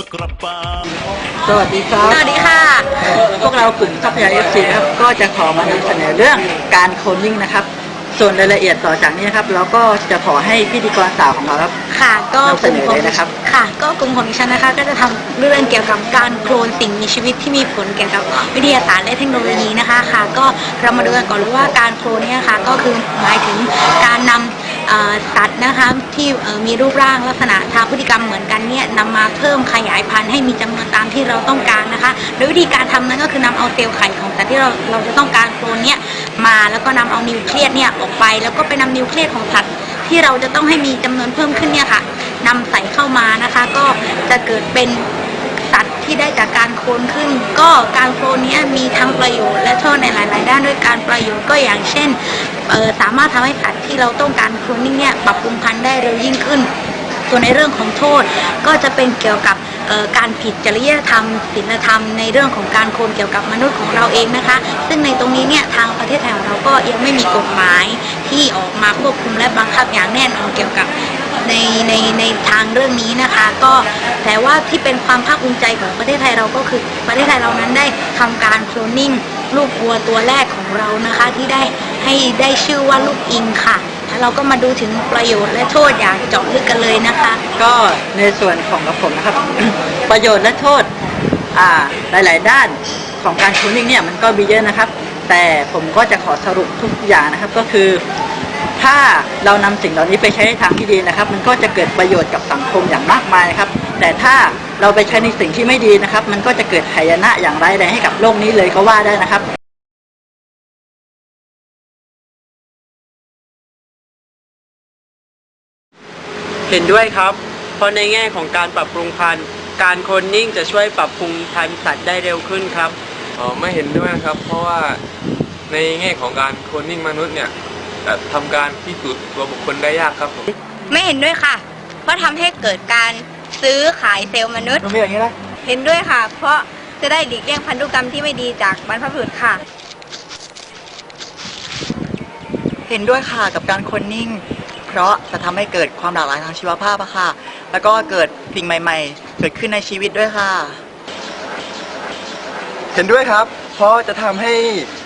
สวัสดีครับ สวัสดีค่ะ พวกเรากลุ่มทรัพยาเอฟซีนะครับ ก็จะขอมานำเสนอเรื่องการโคลนนิ่งนะครับ ส่วนรายละเอียดต่อจากนี้นะครับ เราก็จะขอให้พิธีกรสาวของเราครับ ค่ะก็นำเสนอเลยนะครับ ค่ะ ก็กลุ่มของดิฉันนะคะ ก็จะทำเรื่องเกี่ยวกับการโคลนสิ่งมีชีวิตที่มีผลเกี่ยวกับวิทยาศาสตร์และเทคโนโลยีนะคะค่ะ ก็เรามาดูกันก่อนเลยว่าการโคลนเนี่ยค่ะก็คือหมายถึงการนำเอ่อ สัตว์นะคะที่มีรูปร่างลักษณะทางพฤติกรรมเหมือนกันเนี่ยนำมาเพิ่มขยายพันธุ์ให้มีจำนวนตามที่เราต้องการนะคะโดยวิธีการทำนั้นก็คือนำเอาเซลล์ไข่ของสัตว์ที่เราเราจะต้องการโคลนเนี่ยมาแล้วก็นำเอานิวเคลียสเนี่ยออกไป แล้วก็ไปนำนิวเคลียสของสัตว์ที่เราจะต้องให้มีจำนวนเพิ่มขึ้นเนี่ยค่ะนำใส่เข้ามานะคะก็จะเกิดเป็นสัตว์ที่ได้จากการโคลนขึ้น ก็การโคลนเนี้ยมีทั้งประโยชน์และโทษในหลาย ๆ ด้านด้วยการประโยชน์ก็อย่างเช่น สามารถทำให้สัตว์ที่เราต้องการโคลนนิ่งเนี่ยปรับปรุงพันธุ์ได้เร็วยิ่งขึ้น ส่วนในเรื่องของโทษก็จะเป็นเกี่ยวกับการผิดจริยธรรมศีลธรรมในเรื่องของการโคลนเกี่ยวกับมนุษย์ของเราเองนะคะ ซึ่งในตรงนี้เนี่ยทางประเทศไทยของเราก็ยังไม่มีกฎหมายที่ออกมาควบคุมและบังคับอย่างแน่นอนเกี่ยวกับในในในทางเรื่องนี้นะคะก็แต่ว่าที่เป็นความภาคภูมิใจของประเทศไทยเราก็คือประเทศไทยเรานั้นได้ทำการโคลนนิ่ง ลูกวัวตัวแรกของเรานะคะ ที่ได้ให้ได้ชื่อว่าลูกอิงค่ะ แล้วเราก็มาดูถึงประโยชน์และโทษอย่างเจาะลึกกันเลยนะคะ ก็ในส่วนของกับผมนะครับ ประโยชน์และโทษอ่าหลาย ๆ ด้านของการโคลนนิ่งเนี่ยมันก็มีเยอะนะครับ แต่ผมก็จะขอสรุปทุกอย่างนะครับก็คือ ถ้าเรานำสิ่งเหล่านี้ไปใช้ในทางที่ดีนะครับ มันก็จะเกิดประโยชน์กับสังคมอย่างมากมายนะครับ แต่ถ้า เราไปใช้ในสิ่งที่ไม่ดีนะครับ มันก็จะเกิดหายนะอย่างร้ายแรงให้กับโลกนี้เลยก็ว่าได้นะครับเห็นด้วยครับ เพราะในแง่ของการปรับปรุงพันธุ์ การโคลนนิ่งจะช่วยปรับปรุงพันธุ์สัตว์ได้เร็วขึ้นครับอ๋อไม่เห็นด้วยนะครับ เพราะว่าในแง่ของการโคลนนิ่งมนุษย์เนี่ยจะทำการพิสูจน์ตัวบุคคลได้ยากครับผม ไม่เห็นด้วยค่ะ เพราะทำให้เกิดการ ซื้อขายเซลล์มนุษย์ มันเป็นอย่างนี้นะเห็นด้วยค่ะ เพราะจะได้หลีกเลี่ยงพันธุกรรมที่ไม่ดีจากบรรพบุรุษค่ะ เห็นด้วยค่ะกับการโคนนิ่ง เพราะจะทำให้เกิดความหลากหลายทางชีวภาพอะค่ะ แล้วก็เกิดสิ่งใหม่ ๆ เกิดขึ้นในชีวิตด้วยค่ะ เห็นด้วยครับ เพราะจะทำให้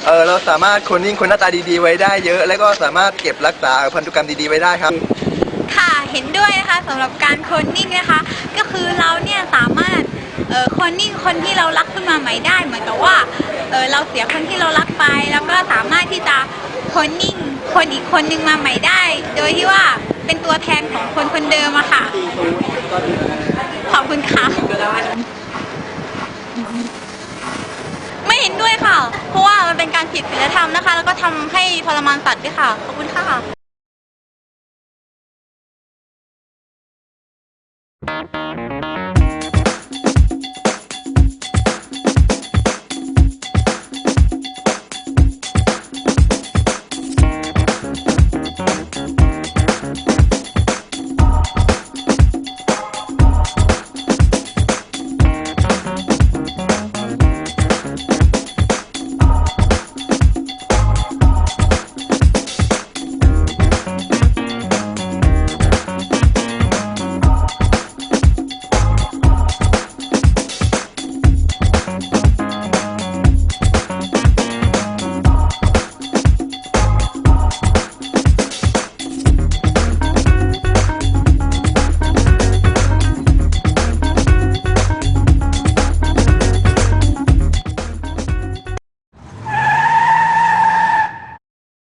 เอ่อเราสามารถคนนิ่งคนหน้าตาดีๆไว้ได้เยอะ และก็สามารถเก็บรักษาพันธุกรรมดีๆไว้ได้ครับ ค่ะ เห็นด้วยนะคะสำหรับการโคนนิ่งนะคะ ก็คือเราเนี่ยสามารถเอ่อโคนนิ่งคนที่เรารักขึ้นมาใหม่ได้ เหมือนกับว่าเเราเสียคนที่เรารักไป แล้วก็สามารถที่จะโคนนิ่งคนอีกคนนึงมาใหม่ได้ โดยที่ว่าเป็นตัวแทนของคนคนเดิมอะค่ะ ขอบคุณค่ะไม่เห็นด้วยค่ะ เพราะว่ามันเป็นการผิดศีลธรรมนะคะ แล้วก็ทำให้ทรมานสัตว์ด้วยค่ะ ขอบคุณค่ะ Thank you.